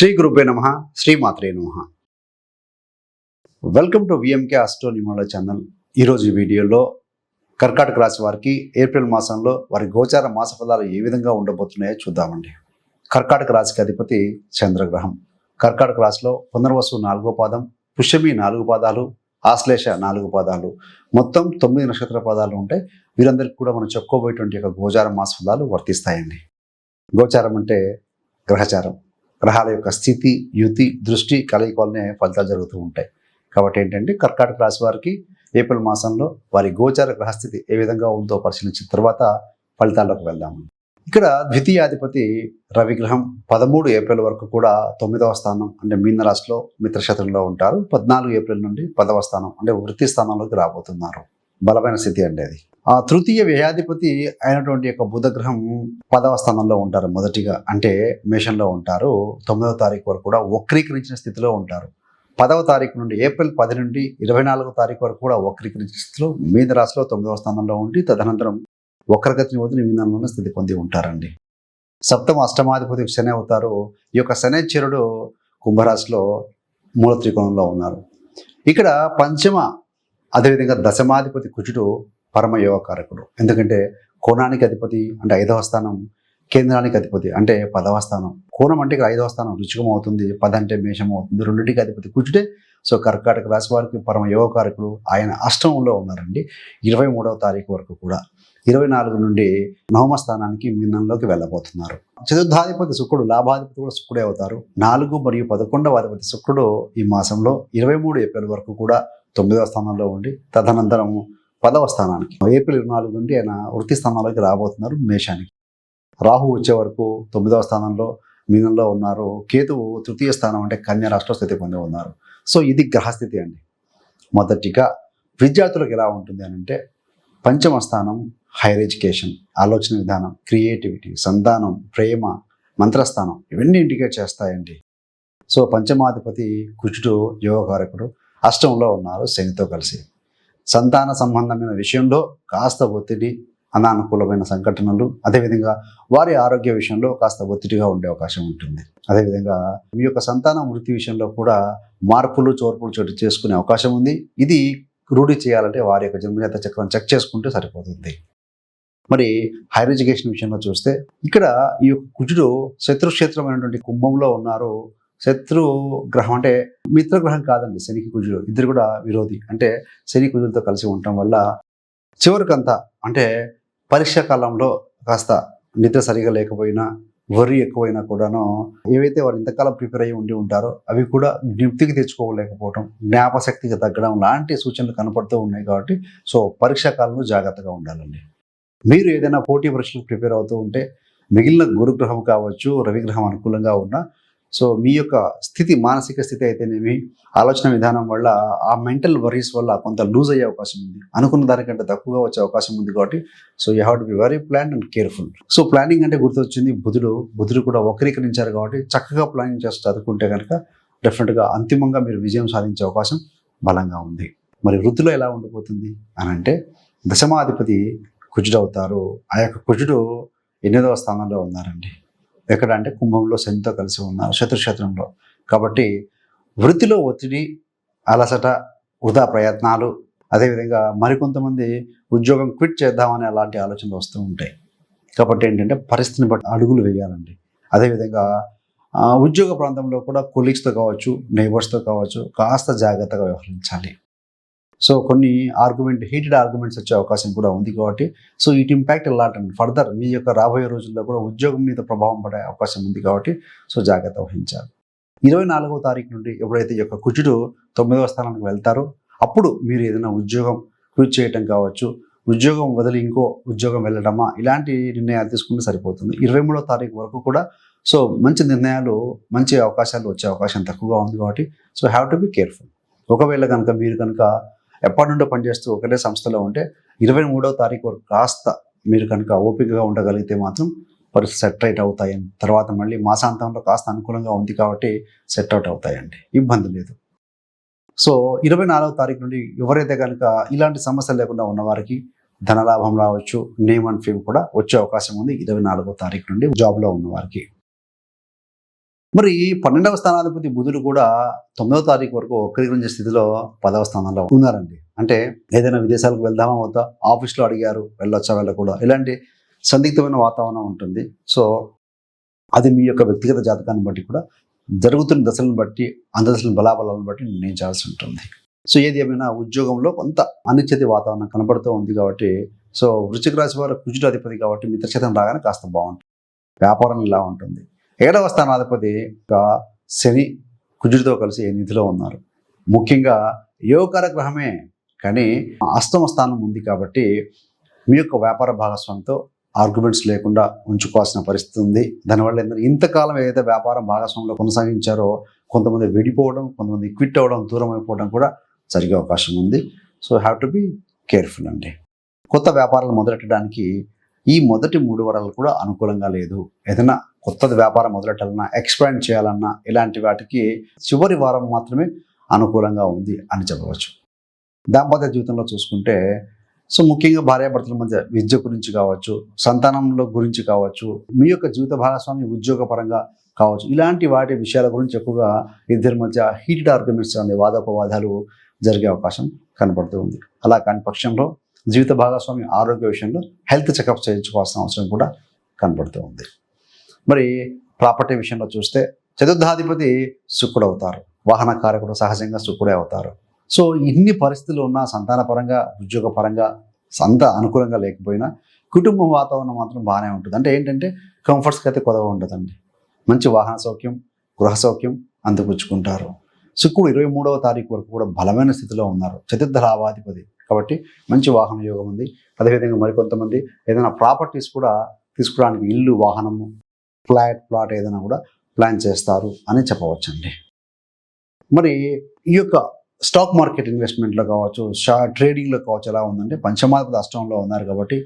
శ్రీ గురుపే నమ శ్రీ మాత్రే నమ. వెల్కమ్ టు విఎంకే అస్ట్రో నిమోల ఛానల్ ఈరోజు వీడియోలో కర్కాటక రాశి వారికి ఏప్రిల్ మాసంలో వారి గోచార మాస ఫలాలు ఏ విధంగా ఉండబోతున్నాయో చూద్దామండి. కర్కాటక రాశికి అధిపతి చంద్రగ్రహం. కర్కాటక రాశిలో పునర్వసు నాలుగో పాదం పుష్యమి నాలుగు పాదాలు ఆశ్లేష నాలుగు పాదాలు. మొత్తం తొమ్మిది నక్షత్ర పాదాలు ఉంటాయి వీరందరికీ కూడా మనం చెప్పుకోబోయేటువంటి యొక్క గోచార మాస ఫలాలు వర్తిస్తాయండి. గోచారం అంటే గ్రహచారం. గ్రహాల యొక్క స్థితి యుతి దృష్టి కలయిక వల్లనే ఫలితాలు జరుగుతూ ఉంటాయి. కాబట్టి ఏంటంటే కర్కాటక రాశి వారికి ఏప్రిల్ మాసంలో వారి గోచార గ్రహస్థితి ఏ విధంగా ఉందో పరిశీలించిన తర్వాత ఫలితాల్లోకి వెళ్దాము ఇక్కడ ద్వితీయాధిపతి రవిగ్రహం పదమూడు ఏప్రిల్ వరకు కూడా తొమ్మిదవ స్థానం అంటే మీన రాశిలో మిత్రక్షేత్రంలో ఉంటారు. పద్నాలుగు ఏప్రిల్ నుండి పదవ స్థానం అంటే వృత్తి స్థానంలోకి రాబోతున్నారు. బలమైన స్థితి అండి అది. ఆ తృతీయ వ్యయాధిపతి అయినటువంటి యొక్క బుధగ్రహం పదవ స్థానంలో ఉంటారు మొదటిగా. అంటే మేషంలో ఉంటారు. తొమ్మిదవ తారీఖు వరకు కూడా వక్రీకరించిన స్థితిలో ఉంటారు. పదవ తారీఖు నుండి ఏప్రిల్ పది నుండి ఇరవై నాలుగో తారీఖు వరకు కూడా వక్రీకరించిన స్థితిలో మీన రాశిలో తొమ్మిదవ స్థానంలో ఉండి తదనంతరం వక్రగతిని వదిలి మీనంలో స్థితి పొంది ఉంటారండి. సప్తమ అష్టమాధిపతి శని అవుతారు. ఈ యొక్క శనేశ్వరుడు కుంభరాశిలో మూల త్రికోణంలో ఉన్నారు. ఇక్కడ పంచమ అదేవిధంగా దశమాధిపతి కుజుడు పరమ యోగకారకుడు. ఎందుకంటే కోణానికి అధిపతి అంటే ఐదవ స్థానం కేంద్రానికి అధిపతి అంటే పదవ స్థానం. కోణం అంటే ఇక్కడ ఐదవ స్థానం రుచికం అవుతుంది పద అంటే మేషం అవుతుంది రెండింటికి అధిపతి కూర్చుంటే సో కర్కాటక రాశి వారికి పరమ యోగకారకుడు ఆయన అష్టమంలో ఉన్నారండి. ఇరవై మూడవ తారీఖు వరకు కూడా. ఇరవై నాలుగు నుండి నవమ స్థానానికి మీనంలోకి వెళ్ళబోతున్నారు. చతుర్థాధిపతి శుక్రుడు లాభాధిపతి కూడా శుక్రుడే అవుతారు. నాలుగు మరియు పదకొండవ అధిపతి శుక్రుడు ఈ మాసంలో ఇరవై మూడు ఏప్రిల్ వరకు కూడా తొమ్మిదవ స్థానంలో ఉండి తదనంతరం పదవ స్థానానికి. ఏప్రిల్ ఇరవై నాలుగు నుండి ఆయన వృత్తి స్థానాలకి రాబోతున్నారు మేషానికి. రాహు వచ్చే వరకు తొమ్మిదవ స్థానంలో మీనంలో ఉన్నారు. కేతువు తృతీయ స్థానం అంటే కన్య రాష్ట్ర స్థితి పొంది ఉన్నారు. సో ఇది గ్రహస్థితి అండి. మొదటిగా విద్యార్థులకు ఎలా ఉంటుంది అని అంటే పంచమ స్థానం హైయర్ ఎడ్యుకేషన్ ఆలోచన విధానం క్రియేటివిటీ సంతానం ప్రేమ మంత్రస్థానం ఇవన్నీ ఇండికేట్ చేస్తాయండి. సో పంచమాధిపతి కుజుడు యోగకారకుడు అష్టంలో ఉన్నారు శనితో కలిసి. సంతాన సంబంధమైన విషయంలో కాస్త ఒత్తిడి అనానుకూలమైన సంఘటనలు అదేవిధంగా వారి ఆరోగ్య విషయంలో కాస్త ఒత్తిడిగా ఉండే అవకాశం ఉంటుంది. అదేవిధంగా మీ యొక్క సంతాన వృత్తి విషయంలో కూడా మార్పులు చోర్పులు చోటు చేసుకునే అవకాశం ఉంది. ఇది రూఢి చేయాలంటే వారి యొక్క జన్మజాత చక్రం చెక్ చేసుకుంటే సరిపోతుంది. మరి హైయర్ ఎడ్యుకేషన్ విషయంలో చూస్తే ఇక్కడ ఈ యొక్క కుజుడు శత్రుక్షేత్రమైనటువంటి కుంభంలో ఉన్నారు. శత్రు గ్రహం అంటే మిత్రగ్రహం కాదండి శనికి కుజుడు. ఇద్దరు కూడా విరోధి. అంటే శని కుజులతో కలిసి ఉండటం వల్ల చివరికంతా అంటే పరీక్ష కాలంలో కాస్త నిద్ర సరిగా లేకపోయినా వరి ఎక్కువైనా కూడాను ఏవైతే వారు ఇంతకాలం ప్రిపేర్ అయ్యి ఉండి ఉంటారో అవి కూడా జ్ఞప్తికి తెచ్చుకోలేకపోవడం జ్ఞాపశక్తికి తగ్గడం లాంటి సూచనలు కనపడుతూ ఉన్నాయి కాబట్టి సో పరీక్షా కాలంలో జాగ్రత్తగా ఉండాలండి. మీరు ఏదైనా పోటీ పరీక్షలకు ప్రిపేర్ అవుతూ ఉంటే మిగిలిన గురుగ్రహం కావచ్చు రవిగ్రహం అనుకూలంగా ఉన్నా సో మీ యొక్క స్థితి మానసిక స్థితి అయితేనేమి ఆలోచన విధానం వల్ల ఆ మెంటల్ వరీస్ వల్ల కొంత లూజ్ అయ్యే అవకాశం ఉంది. అనుకున్న దానికంటే తక్కువగా వచ్చే అవకాశం ఉంది కాబట్టి so you have to be very plan and careful. So planning అంటే గుర్తొచ్చింది బుధుడు బుధుడు కూడా వక్రీకరించారు కాబట్టి చక్కగా ప్లానింగ్ చేస్తూ చదువుకుంటే కనుక డెఫినెట్గా అంతిమంగా మీరు విజయం సాధించే అవకాశం బలంగా ఉంది. మరి వృత్తిలో ఎలా ఉండిపోతుంది? అని అంటే దశమాధిపతి కుజుడు అవుతారు ఆ యొక్క కుజుడు ఎనిమిదవ స్థానంలో ఉన్నారండి. ఎక్కడ అంటే కుంభంలో శనితో కలిసి ఉన్నారు శత్రుక్షేత్రంలో. కాబట్టి వృత్తిలో ఒత్తిడి అలసట వృధా ప్రయత్నాలు అదేవిధంగా మరికొంతమంది ఉద్యోగం క్విట్ చేద్దామని అలాంటి ఆలోచనలు వస్తూ ఉంటాయి. కాబట్టి ఏంటంటే పరిస్థితిని బట్టి అడుగులు వేయాలండి. అదేవిధంగా ఉద్యోగ ప్రాంతంలో కూడా కొలీగ్స్తో కావచ్చు నైబర్స్తో కావచ్చు కాస్త జాగ్రత్తగా వ్యవహరించాలి. సో కొన్ని ఆర్గ్యుమెంట్ హీటెడ్ ఆర్గ్యుమెంట్స్ వచ్చే అవకాశం కూడా ఉంది కాబట్టి so it impact lot and. Further మీ యొక్క రాబోయే రోజుల్లో కూడా ఉద్యోగం మీద ప్రభావం పడే అవకాశం ఉంది కాబట్టి సో జాగ్రత్త వహించాలి. ఇరవై నాలుగవ తారీఖు నుండి ఎప్పుడైతే ఈ యొక్క కుజుడు తొమ్మిదవ స్థానానికి వెళ్తారో అప్పుడు మీరు ఏదైనా ఉద్యోగం క్విజ్ చేయటం కావచ్చు ఉద్యోగం వదిలి ఇంకో ఉద్యోగం వెళ్ళడమా ఇలాంటి నిర్ణయాలు తీసుకుంటే సరిపోతుంది. ఇరవై మూడవ తారీఖు వరకు కూడా సో మంచి నిర్ణయాలు మంచి అవకాశాలు వచ్చే అవకాశం తక్కువగా ఉంది కాబట్టి so have to be careful ఒకవేళ కనుక మీరు కనుక ఎప్పటి నుండో పనిచేస్తూ ఒకటే సంస్థలో ఉంటే ఇరవై మూడవ తారీఖు వరకు కాస్త మీరు కనుక ఓపికగా ఉండగలిగితే మాత్రం పరిస్థితి సెట్ రైట్ అవుతాయి తర్వాత మళ్ళీ మాసాంతంలో కాస్త అనుకూలంగా ఉంది కాబట్టి సెట్ అవుట్ అవుతాయండి. ఇబ్బంది లేదు. సో ఇరవై నాలుగవ తారీఖు నుండి ఎవరైతే కనుక ఇలాంటి సమస్యలు లేకుండా ఉన్నవారికి ధనలాభం రావచ్చు నేమ్ అండ్ ఫేమ్ కూడా వచ్చే అవకాశం ఉంది ఇరవై నాలుగో తారీఖు నుండి జాబ్లో ఉన్నవారికి మరి పన్నెండవ స్థానాధిపతి బుధుడు కూడా తొమ్మిదవ తారీఖు వరకు వక్రీకరించే స్థితిలో పదవ స్థానంలో ఉన్నారండి. అంటే ఏదైనా విదేశాలకు వెళ్దామా వద్దా? ఆఫీస్లో అడిగారు వెళ్ళొచ్చా వెళ్ళకూడదా? ఇలాంటి సందిగ్ధమైన వాతావరణం ఉంటుంది. సో అది మీ యొక్క వ్యక్తిగత జాతకాన్ని బట్టి కూడా జరుగుతున్న దశలను బట్టి అందదశలను బలాబలాలను బట్టి నిర్ణయించాల్సి ఉంటుంది. సో ఏది ఏమైనా ఉద్యోగంలో కొంత అనిశ్చిత వాతావరణం కనబడుతూ ఉంది కాబట్టి సో వృశ్చిక రాశి వారు కుజుడు అధిపతి కాబట్టి మిత్రక్షేత్రం రాగానే కాస్త బాగుంటుంది. వ్యాపారం ఇలా ఉంటుంది. ఏడవ స్థానాధిపతి శని కుజుడితో కలిసి ఎనిమిదిలో ఉన్నారు. ముఖ్యంగా యోగకర గ్రహమే కానీ అష్టమ స్థానం ఉంది కాబట్టి మీ యొక్క వ్యాపార భాగస్వామితో ఆర్గ్యుమెంట్స్ లేకుండా ఉంచుకోవాల్సిన పరిస్థితి ఉంది. దానివల్ల ఏంటంటే ఇంతకాలం ఏదైతే వ్యాపారం భాగస్వామిలో కొనసాగించారో కొంతమంది విడిపోవడం కొంతమంది క్విట్ అవ్వడం దూరం అయిపోవడం కూడా జరిగే అవకాశం ఉంది. So have to be careful అండి. కొత్త వ్యాపారాలు మొదలెట్టడానికి ఈ మొదటి మూడు వారాలు కూడా అనుకూలంగా లేదు. ఏదైనా కొత్తది వ్యాపారం మొదలెట్టాలన్నా ఎక్స్పాండ్ చేయాలన్నా ఇలాంటి వాటికి చివరి వారం మాత్రమే అనుకూలంగా ఉంది అని చెప్పవచ్చు. దాంపత్య జీవితంలో చూసుకుంటే సో ముఖ్యంగా భార్యాభర్తల మధ్య విద్య గురించి కావచ్చు సంతానంలో గురించి కావచ్చు మీ యొక్క జీవిత భాగస్వామి ఉద్యోగ పరంగా కావచ్చు ఇలాంటి వాటి విషయాల గురించి ఎక్కువగా ఇద్దరి మధ్య హీటెడ్ ఆర్గ్యుమెంట్స్ అనే వాదోపవాదాలు జరిగే అవకాశం కనబడుతూ ఉంది. అలా కాని పక్షంలో జీవిత భాగస్వామి ఆరోగ్య విషయంలో హెల్త్ చెకప్ చేయించుకోవాల్సిన అవసరం కూడా కనబడుతూ ఉంది. మరి ప్రాపర్టీ విషయంలో చూస్తే చతుర్థాధిపతి శుక్రుడు అవుతారు. వాహన కారకుడు సహజంగా శుక్రుడే అవుతారు. సో ఇన్ని పరిస్థితులు ఉన్నా సంతానపరంగా ఉద్యోగపరంగా సంత అంత అనుకూలంగా లేకపోయినా కుటుంబ వాతావరణం మాత్రం బాగానే ఉంటుంది. అంటే ఏంటంటే కంఫర్ట్స్కి అయితే కొదవ ఉండదండి. మంచి వాహన సౌఖ్యం గృహ సౌఖ్యం అందిపుచ్చుకుంటారు. శుక్రుడు ఇరవై మూడవ తారీఖు వరకు కూడా బలమైన స్థితిలో ఉన్నారు. చతుర్థ లాభాధిపతి. కాబట్టి మంచి వాహన యోగం ఉంది. అదేవిధంగా మరికొంతమంది ఏదైనా ప్రాపర్టీస్ కూడా తీసుకోవడానికి ఇల్లు వాహనము ఫ్లాట్ ప్లాట్ ఏదైనా కూడా ప్లాన్ చేస్తారు అని చెప్పవచ్చండి. మరి ఈ యొక్క స్టాక్ మార్కెట్ ఇన్వెస్ట్మెంట్లో కావచ్చు షా ట్రేడింగ్లో కావచ్చు ఎలా ఉందంటే పంచమాధిపతి అష్టంలో ఉన్నారు కాబట్టి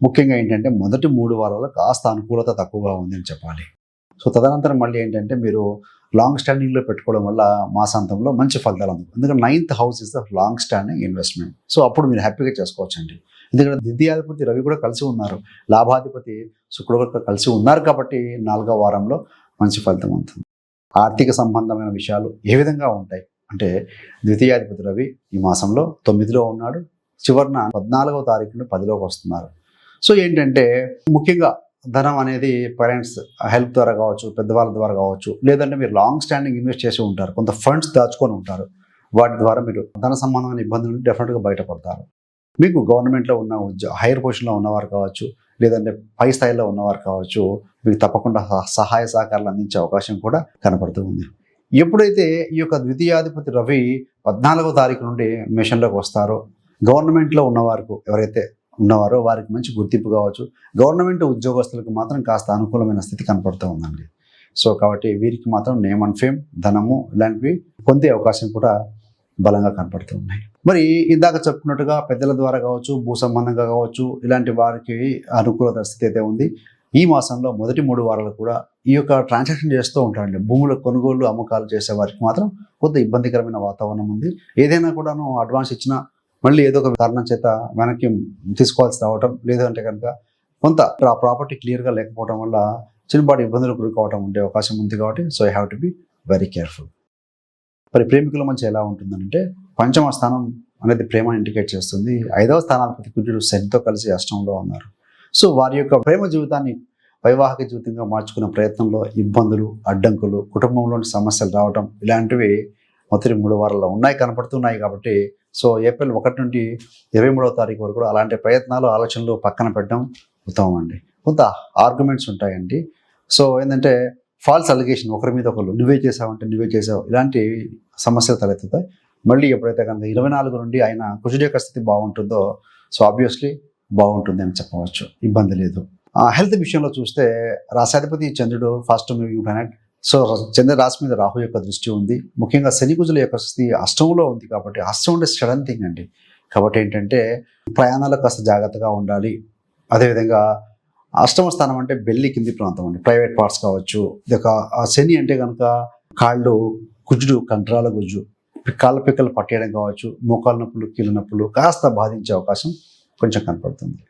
ముఖ్యంగా ఏంటంటే మొదటి మూడు వారాలు కాస్త అనుకూలత తక్కువగా ఉందని చెప్పాలి. సో తదనంతరం మళ్ళీ ఏంటంటే మీరు లాంగ్ స్టాండింగ్లో పెట్టుకోవడం వల్ల మాసాంతంలో మంచి ఫలితాలు అందుకు ఎందుకంటే ninth house is the long standing investment so అప్పుడు మీరు హ్యాపీగా చేసుకోవచ్చండి. ఎందుకంటే ద్వితీయాధిపతి రవి కూడా కలిసి ఉన్నారు. లాభాధిపతి శుక్రుడు కలిసి ఉన్నారు కాబట్టి నాలుగో వారంలో మంచి ఫలితం ఉంటుంది ఆర్థిక సంబంధమైన విషయాలు ఏ విధంగా ఉంటాయి? అంటే ద్వితీయాధిపతి రవి ఈ మాసంలో తొమ్మిదిలో ఉన్నాడు. చివరిన పద్నాలుగవ తారీఖున పదిలోకి వస్తున్నారు. సో ఏంటంటే ముఖ్యంగా ధనం అనేది పేరెంట్స్ హెల్ప్ ద్వారా కావచ్చు పెద్దవాళ్ళ ద్వారా కావచ్చు లేదంటే మీరు లాంగ్ స్టాండింగ్ ఇన్వెస్ట్ చేసి ఉంటారు కొంత ఫండ్స్ దాచుకొని ఉంటారు. వాటి ద్వారా మీరు ధన సంబంధమైన ఇబ్బందులు నుండి డెఫినెట్గా బయటపడతారు. మీకు గవర్నమెంట్లో ఉన్న ఉద్యోగ హైయర్ పొజిషన్లో ఉన్నవారు కావచ్చు లేదంటే పై స్థాయిలో ఉన్నవారు కావచ్చు మీకు తప్పకుండా సహ- సహాయ సహకారాలు అందించే అవకాశం కూడా కనపడుతూ ఉంది. ఎప్పుడైతే ఈ యొక్క ద్వితీయాధిపతి రవి పద్నాలుగో తారీఖు నుండి మిషన్లోకి వస్తారో గవర్నమెంట్లో ఉన్నవారికి ఎవరైతే ఉన్నవారో వారికి మంచి గుర్తింపు కావచ్చు. గవర్నమెంట్ ఉద్యోగస్తులకు మాత్రం కాస్త అనుకూలమైన స్థితి కనపడుతూ ఉందండి. సో కాబట్టి వీరికి మాత్రం నేమ్ అండ్ ఫేమ్ ధనము ఇలాంటివి పొందే అవకాశం కూడా బలంగా కనపడుతూ ఉన్నాయి. మరి ఇందాక చెప్పుకున్నట్టుగా పెద్దల ద్వారా కావచ్చు భూ సంబంధంగా కావచ్చు ఇలాంటి వారికి అనుకూలత స్థితి అయితే ఉంది. ఈ మాసంలో మొదటి మూడు వారాలు కూడా ఈ యొక్క ట్రాన్సాక్షన్ చేస్తూ ఉంటారండి. భూముల కొనుగోలు అమ్మకాలు చేసే వారికి మాత్రం కొంత ఇబ్బందికరమైన వాతావరణం ఉంది. ఏదైనా కూడాను అడ్వాన్స్ ఇచ్చినా మళ్ళీ ఏదో ఒక కారణం చేత వెనక్కి తీసుకోవాల్సి రావటం లేదంటే కనుక కొంత ఆ ప్రాపర్టీ క్లియర్గా లేకపోవడం వల్ల చిన్నపాటి ఇబ్బందులు గురి ఉండే అవకాశం ఉంది కాబట్టి so I have to be very careful మరి ప్రేమికుల మధ్య ఎలా ఉంటుందంటే పంచమ స్థానం అనేది ప్రేమను ఇండికేట్ చేస్తుంది. ఐదవ స్థానాధిపతి కుజుడు శనితో కలిసి అష్టంలో ఉన్నారు. సో వారి యొక్క ప్రేమ జీవితాన్ని వైవాహిక జీవితంగా మార్చుకునే ప్రయత్నంలో ఇబ్బందులు అడ్డంకులు కుటుంబంలోని సమస్యలు రావటం ఇలాంటివి మొదటి మూడు వారాల్లో ఉన్నాయి కనపడుతున్నాయి కాబట్టి సో ఏప్రిల్ ఒకటి నుండి ఇరవై మూడవ తారీఖు వరకు కూడా అలాంటి ప్రయత్నాలు ఆలోచనలు పక్కన పెట్టడం ఉత్తమం అండి. కొంత ఆర్గ్యుమెంట్స్ ఉంటాయండి. సో ఏంటంటే ఫాల్స్ అలిగేషన్ ఒకరి మీద ఒకరు నువ్వే చేసావంటే నువ్వే చేసావు ఇలాంటి సమస్యలు తలెత్తుతాయి. మళ్ళీ ఎప్పుడైతే కనుక ఇరవై నాలుగు నుండి ఆయన కుజుడి యొక్క స్థితి బాగుంటుందో సో ఆబ్వియస్లీ బాగుంటుంది అని చెప్పవచ్చు. ఇబ్బంది లేదు. ఆ హెల్త్ విషయంలో చూస్తే రాశాధిపతి చంద్రుడు ఫస్ట్ మూవింగ్ ప్లానెట్ సో చంద్ర రాశి మీద రాహు యొక్క దృష్టి ఉంది. ముఖ్యంగా శని కుజుల యొక్క స్థితి అష్టంలో ఉంది కాబట్టి అష్టం అంటే సడన్ థింగ్ అండి. కాబట్టి ఏంటంటే ప్రయాణాలు కాస్త జాగ్రత్తగా ఉండాలి. అదేవిధంగా అష్టమ స్థానం అంటే బెల్లి కింది ప్రాంతం అండి. ప్రైవేట్ పార్ట్స్ కావచ్చు. ఇదొక ఆ శని అంటే కనుక కాళ్ళు గుజ్జుడు కంట్రాల గుజ్జు కాళ్ళ పిక్కలు పట్టేయడం కావచ్చు మోకాళ్ళ నొప్పులు కీళ్ళ నొప్పులు కాస్త బాధించే అవకాశం కొంచెం కనపడుతుంది.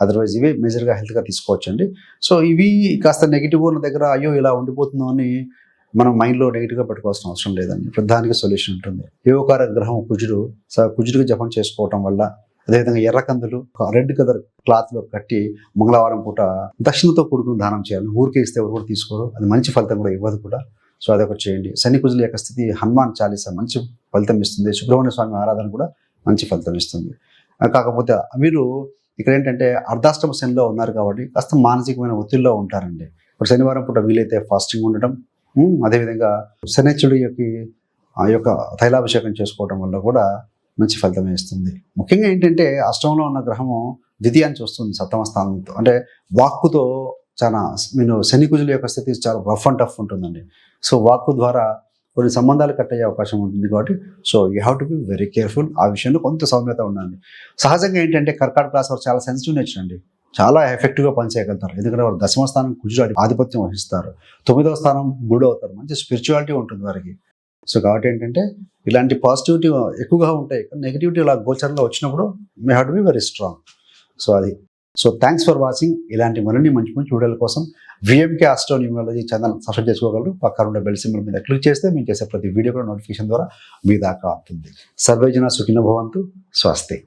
అదర్వైజ్ ఇవి మేజర్గా హెల్త్గా తీసుకోవచ్చండి. సో ఇవి కాస్త నెగిటివ్ ఉన్న దగ్గర అయ్యో ఇలా ఉండిపోతుందో అని మనం మైండ్లో నెగిటివ్గా పెట్టుకోవాల్సిన అవసరం లేదండి. ప్రధానికి సొల్యూషన్ ఉంటుంది. యోగకార గ్రహం కుజుడు స- కుజుడికి జపం చేసుకోవటం వల్ల అదేవిధంగా ఎర్రకందులు రెడ్ కలర్ క్లాత్లో కట్టి మంగళవారం పూట దక్షిణతో కూడుకుని దానం చేయాలి. ఊరికే ఇస్తే ఎవరు కూడా తీసుకోరు. అది మంచి ఫలితం కూడా ఇవ్వదు కూడా. సో అదొకటి చేయండి. శని కుజుల యొక్క స్థితి హనుమాన్ చాలీసా మంచి ఫలితం ఇస్తుంది. సుబ్రహ్మణ్య స్వామి ఆరాధన కూడా మంచి ఫలితం ఇస్తుంది. కాకపోతే మీరు ఇక్కడ ఏంటంటే అర్ధాష్టమ శనిలో ఉన్నారు కాబట్టి కాస్త మానసికమైన ఒత్తిడిలో ఉంటారండి. ఇప్పుడు శనివారం పూట వీలైతే ఫాస్టింగ్ ఉండటం అదేవిధంగా శనిచుడి యొక్క ఆ యొక్క తైలాభిషేకం చేసుకోవడం వల్ల కూడా మంచి ఫలితం ఇస్తుంది. ముఖ్యంగా ఏంటంటే అష్టంలో ఉన్న గ్రహము ద్వితీయాన్ని చూస్తుంది సప్తమ స్థానంతో. అంటే వాక్కుతో చాలా నేను శని కుజుల యొక్క స్థితి చాలా రఫ్ అండ్ టఫ్ ఉంటుందండి. సో వాక్కు ద్వారా కొన్ని సంబంధాలు కట్ అయ్యే అవకాశం ఉంటుంది కాబట్టి so you have to be very careful ఆ విషయంలో కొంత సౌమ్యత ఉండండి. సహజంగా ఏంటంటే కర్కాటక రాశి వారు చాలా సెన్సిటివ్ నేచర్ అండి. చాలా ఎఫెక్టివ్గా పనిచేయగలుగుతారు. ఎందుకంటే వారు దశమ స్థానం కుజుడు ఆధిపత్యం వహిస్తారు. తొమ్మిదవ స్థానం గుడి అవుతారు. మంచి స్పిరిచువాలిటీ ఉంటుంది వారికి. సో కాబట్టి ఏంటంటే ఇలాంటి పాజిటివిటీ ఎక్కువగా ఉంటాయి. నెగిటివిటీ ఇలా గోచరంలో వచ్చినప్పుడు may have to be very strong so అది. సో థ్యాంక్స్ ఫర్ వాచింగ్ ఇలాంటి మరిన్ని మంచి మంచి వీడియోల కోసం విఎంకే ఆస్ట్రోన్యూమాలజీ ఛానల్ సబ్స్క్రైబ్ చేసుకోగలరు. పక్కన ఉండే బెల్ సింబల్ మీద క్లిక్ చేస్తే మేము చేసే ప్రతి వీడియో కూడా నోటిఫికేషన్ ద్వారా మీ దాకా అవుతుంది సర్వేజన సుఖిన భవంతు. స్వస్తి.